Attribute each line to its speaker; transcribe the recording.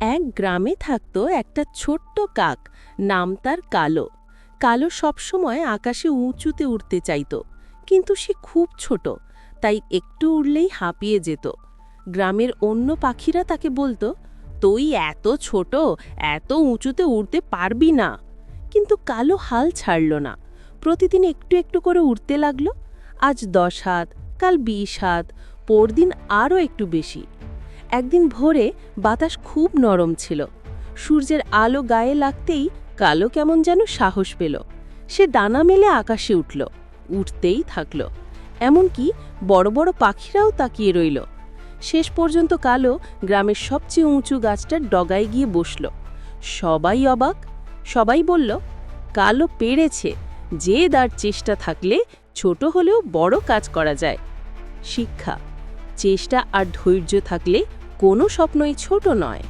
Speaker 1: এক গ্রামে থাকতো একটা ছোট্ট কাক, নাম তার কালো। কালো সবসময় আকাশে উঁচুতে উঠতে চাইত, কিন্তু সে খুব ছোট, তাই একটু উড়লেই হাঁপিয়ে যেত। গ্রামের অন্য পাখিরা তাকে বলতো, তুই এত ছোট, এত উঁচুতে উড়তে পারবি না। কিন্তু কালো হাল ছাড়ল না। প্রতিদিন একটু একটু করে উড়তে লাগল। আজ দশ হাত, কাল বিশ হাত, পরদিন আরও একটু বেশি। একদিন ভোরে বাতাস খুব নরম ছিল। সূর্যের আলো গায়ে লাগতেই কালো কেমন যেন সাহস পেল। সে ডানা মেলে আকাশে উঠল, উঠতেই থাকল। এমনকি বড় বড় পাখিরাও তাকিয়ে রইল। শেষ পর্যন্ত কালো গ্রামের সবচেয়ে উঁচু গাছটার ডগায় গিয়ে বসল। সবাই অবাক, সবাই বলল, কালো পেরেছে, যে দার চেষ্টা থাকলে ছোট হলেও বড় কাজ করা যায়। শিক্ষা, চেষ্টা আর ধৈর্য থাকলে কোনো স্বপ্নই ছোট নয়।